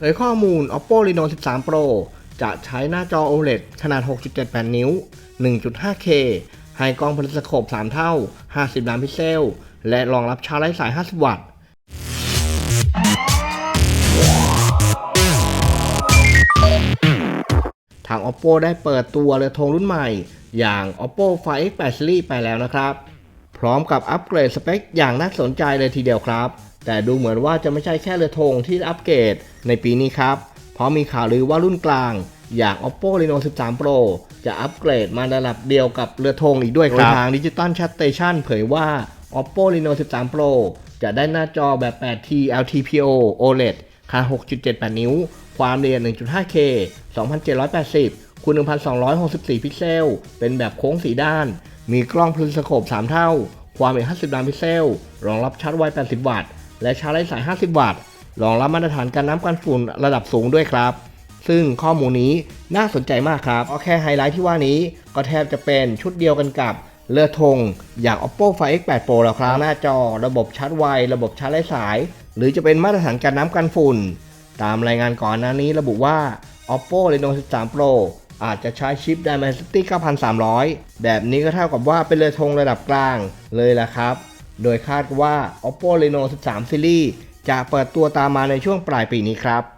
เผยข้อมูล Oppo Reno 13 Pro จะใช้หน้าจอ OLED ขนาด 6.78 นิ้ว 1.5K ให้กล้องพลิสโคป 3 เท่า 50 ล้านพิกเซล และรองรับชาร์จไร้สาย 50 วัตต์ ทาง Oppo ได้เปิดตัวเรือธงรุ่นใหม่ อย่าง Oppo Find X8 Series ไปแล้วนะครับ พร้อมกับอัปเกรดสเปคอย่างน่าสนใจเลยทีเดียวครับ แต่ดูเหมือนว่าจะไม่ใช่แค่เรือธงที่อัปเกรดในปีนี้ครับ เพราะมีข่าวลือว่ารุ่นกลางอย่าง Oppo Reno 13 Pro จะอัปเกรดมาระดับเดียวกับเรือธงอีกด้วยครับทาง Digital Chat Station เผยว่า Oppo Reno 13 Pro จะได้หน้าจอแบบ 8T LTPO OLED ขนาด 6.78 นิ้ว ความละเอียด 1.5K 2780 คูณ 1264 พิกเซล เป็นแบบโค้งสีด้าน มีกล้องพลิสโคป 3 เท่า ความละเอียด 50 ล้านพิกเซล รองรับชาร์จไว 80 วัตต์ และชาร์จไร้สาย 50 วัตต์รองรับมาตรฐานการน้ำกันฝุ่นระดับสูงด้วยครับ ซึ่งข้อมูลนี้น่าสนใจมากครับเพราะแค่ไฮไลท์ที่ว่านี้ก็แทบจะเป็นชุดเดียวกันกับเรือธงอย่าง Oppo Find X8 Pro แล้วครับหน้าจอระบบชาร์จไว ระบบชาร์จไร้สาย หรือจะเป็นมาตรฐานการน้ำกันฝุ่น ตามรายงานก่อนหน้านี้ระบุว่า Oppo Reno 13 Pro อาจจะใช้ชิป Dimensity 9300 แบบนี้ก็เท่ากับว่าเป็นเรือธงระดับกลางเลยล่ะครับ โดยคาดว่า Oppo Reno 13 Series จะเปิดตัวตามมาในช่วงปลายปีนี้ครับ